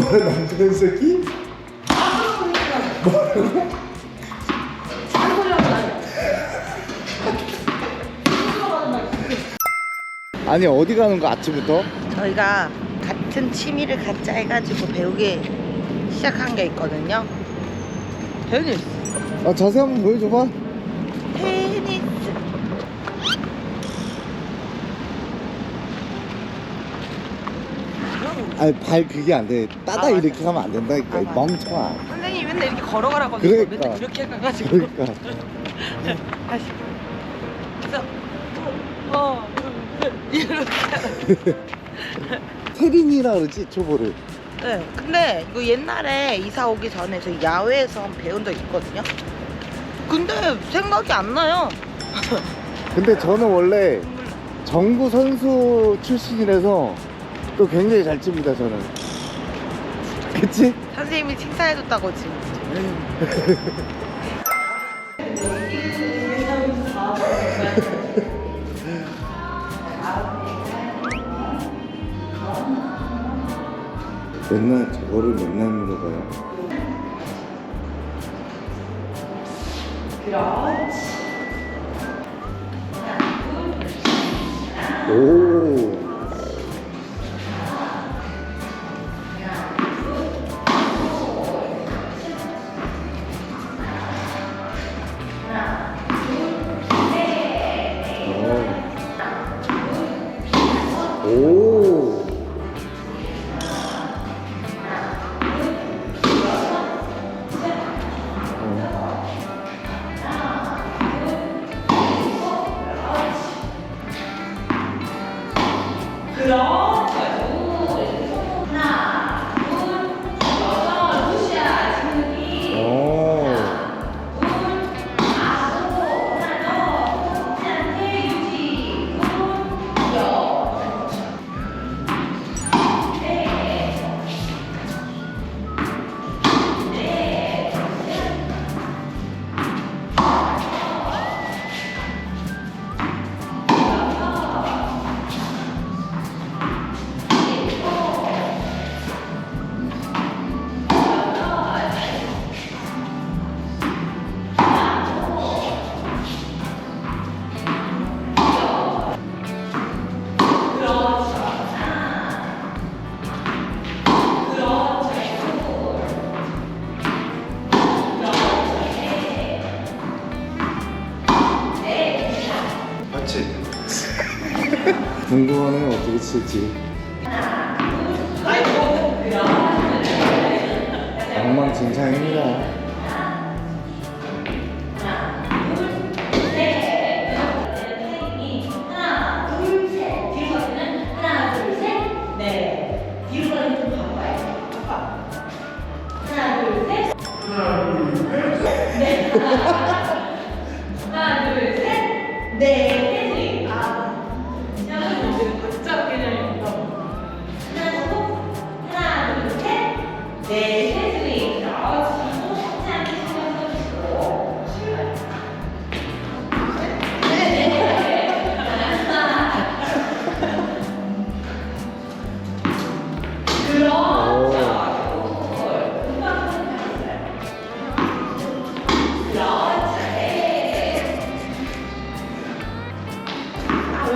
뭐야 남자는 새끼? 아니 어디 가는 거 아침부터? 저희가 같은 취미를 갖자 해가지고 배우기 시작한 게 있거든요. 테니스. 아 자세 한번 보여줘봐 테니스. 아니 발 그게 안 돼. 따다 아, 이렇게. 하면 안 된다니까 아, 이 맞아. 멍청아. 선생님이 맨날 이렇게 걸어가라고 하면서 그러니까. 맨날 이렇게 해가지고. 그러니까. 다시. 그래서 어, 어 이렇게. 테린이라 그러지 초보를. 네 근데 이거 옛날에 이사 오기 전에 저 야외에서 배운 적 있거든요. 근데 생각이 안 나요. 근데 저는 원래 정구 선수 출신이라서 또 굉장히 잘 칩니다 저는 그치? 선생님이 칭찬해줬다고 지금 맨날 저거를 맨날 물어봐요 오 오. 궁금하네요. 어떻게 칠지. 엉망진창입니다. 오.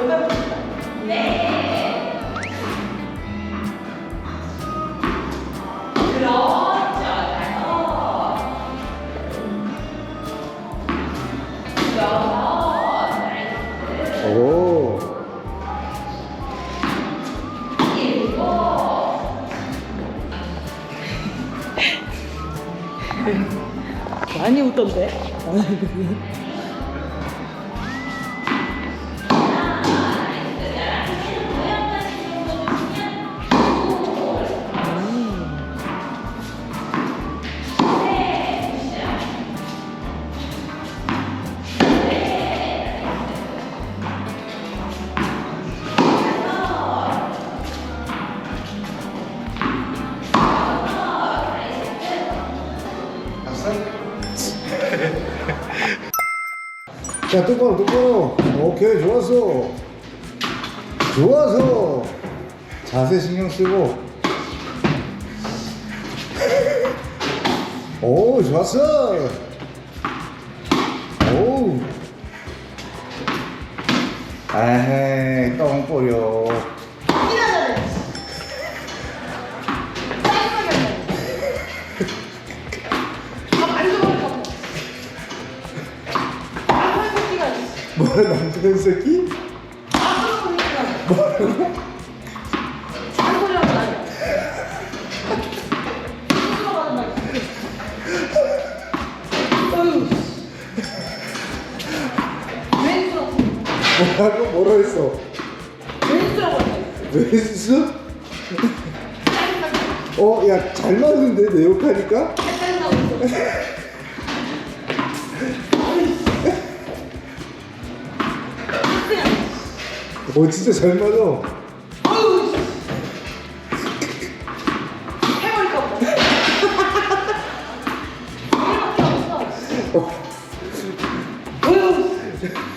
많이 웃던데 야, 똑바로, 똑바로. 오케이, 좋았어. 좋아서. 자세 신경 쓰고. 오, 좋았어. 오. 에헤이, 똥 뿌려. 뭐야, 남자는 새끼? 뭐라고? 뭐라 했어? 왼수? 어, 야, 잘 맞는데, 내 욕하니까? 어, 진짜 잘 맞아. 진짜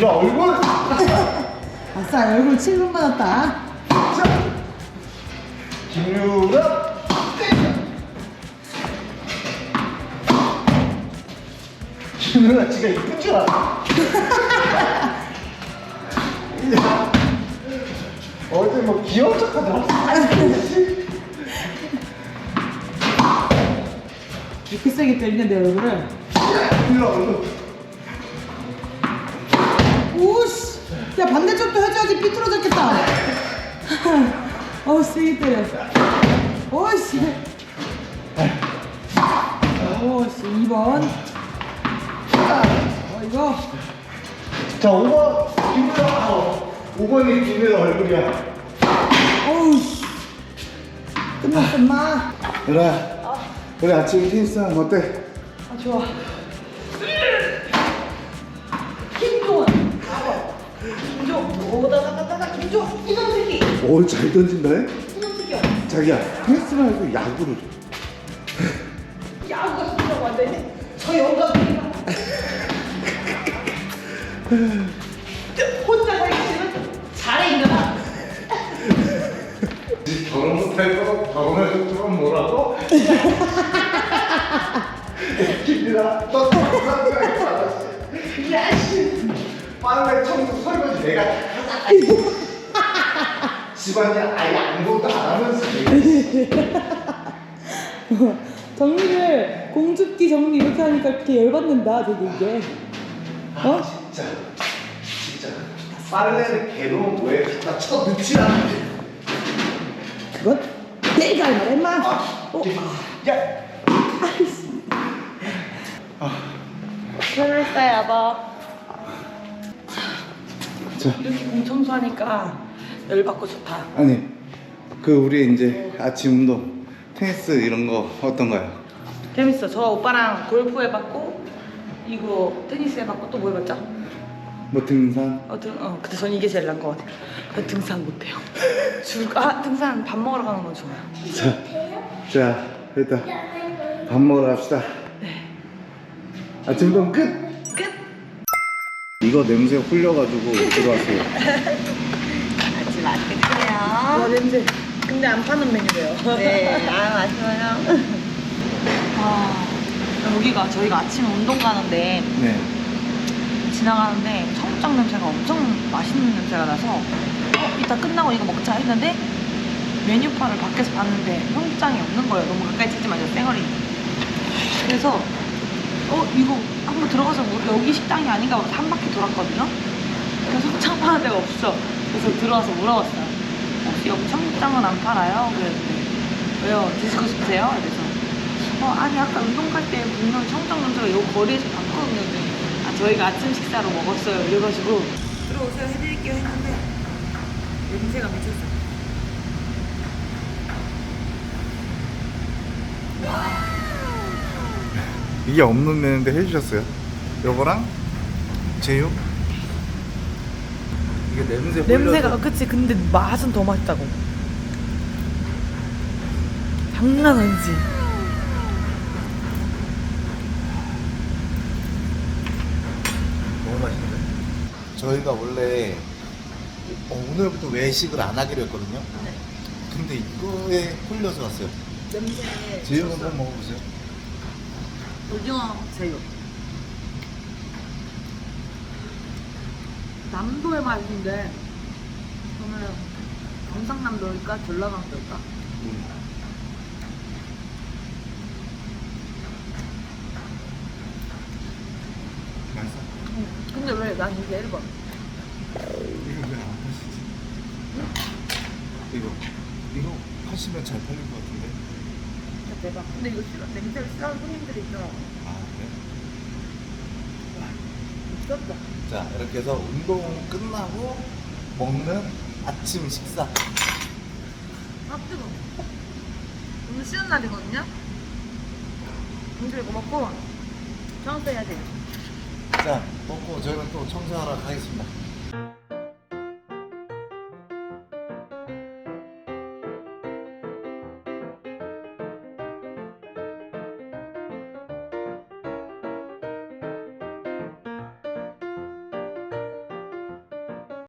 김유라 얼굴. 아싸 얼굴 7분 받았다 김유라. 김유라 지가 이쁜 줄 알아. 야, 어제 뭐 귀여운 척 하더라. 이렇게 세게 때리는데 얼굴을 김유라 얼굴. 오씨. 야 반대쪽도 해줘야지. 삐뚤어졌겠다. 어우 세게 때려. 오씨. 오씨 2번. 어 이거. 자, 5번 김유라. 어, 5번이 김유라 얼굴이야. 어우 씨. 끝났어 마. 유라. 우리 아침 테니스하는 거 어때? 아 좋아 오다다다다다 김종 이놈 새끼 오, 잘 던진다. 해? 이놈 새끼야 자기야, 테니스 말고 야구를. 야구가 진짜 안 되네 저 영감이가 혼자 살기 싫으면 잘해 이년아 결혼 거 결혼해서 좀 뭐라고? 김유라, 너 정상적인 거 알았지? 야, 씨. 빨래 청소 설거지 내가 집안일 아예 아무것도 안 하면서 정리를 공주기 정리 이렇게 하니까 이렇게 열받는다 되게 이게 어? 진짜. 진짜. 빨래를 개놓은 왜 갖다 쳐 넣지 않는데 그건 내가 할 말야 임마. 아, 어? 야! 그랬어요 여보 자, 이렇게 공 청소하니까 열받고 좋다 아니 그 우리 이제 아침 운동 테니스 이런 거 어떤가요? 재밌어 저 오빠랑 골프 해봤고 이거 테니스 해봤고 또 뭐 해봤죠? 뭐 등산? 어, 등, 어 근데 전 이게 제일 나은 것 같아요 전 등산 못해요 줄, 아 등산 밥 먹으러 가는 건 좋아요 자, 자 일단 밥 먹으러 갑시다 네. 아침 운동 끝! 끝! 이거 냄새 홀려가지고 들어왔어요 같이 맛있게 드세요. 와 냄새 근데 안 파는 메뉴래요 네, 아 맛있어요. 아 여기가 저희가 아침에 운동 가는데 네 지나가는데 청국장 냄새가 엄청 맛있는 냄새가 나서 어, 이따 끝나고 이거 먹자 했는데 메뉴판을 밖에서 봤는데 청국장이 없는 거예요. 너무 가까이 찍지 마세요. 쌩얼이. 그래서 어 이거 한번 들어가서 뭐- 여기 식당이 아닌가 봐서 한 바퀴 돌았거든요. 그래서 청국장 파는 데가 없어. 그래서 들어와서 물어봤어요. 혹시 여기 청국장은 안 팔아요? 그랬는데 왜요? 드시고 싶으세요? 그래서 어 아니 아까 운동 갈 때 분명 청국장 냄새가 요 거리에서 봤거든요. 아 저희가 아침 식사로 먹었어요. 이래가지고 들어오세요 해드릴게요 했는데 냄새가 미쳤어요. 이게 없는 메뉴인데 해주셨어요 요거랑 제육 이게 냄새 냄새가 그치 근데 맛은 더 맛있다고 장난 아니지? 너무 맛있는데? 저희가 원래 어, 오늘부터 외식을 안 하기로 했거든요. 네. 근데 이거에 홀려서 왔어요. 냄새. 제육 한번 먹어보세요. 오징어. 남도의 맛인데 저는 경상남도일까 전라남도일까? 음. 맛있어? 근데 왜 난 이게 1번? 이거 왜 안 파시지? 이거 이거 하시면 잘 팔릴 것 같은데. 대박. 근데 이거 싫어, 냄새를 싫어하는 손님들이 있더라고. 아 그래? 미쳤다. 자 이렇게 해서 운동 끝나고 먹는 아침 식사. 아, 뜨거. 오늘 쉬는 날이거든요? 오늘 이거 먹고 청소해야 돼요. 자 먹고 저희는 또 청소하러 가겠습니다.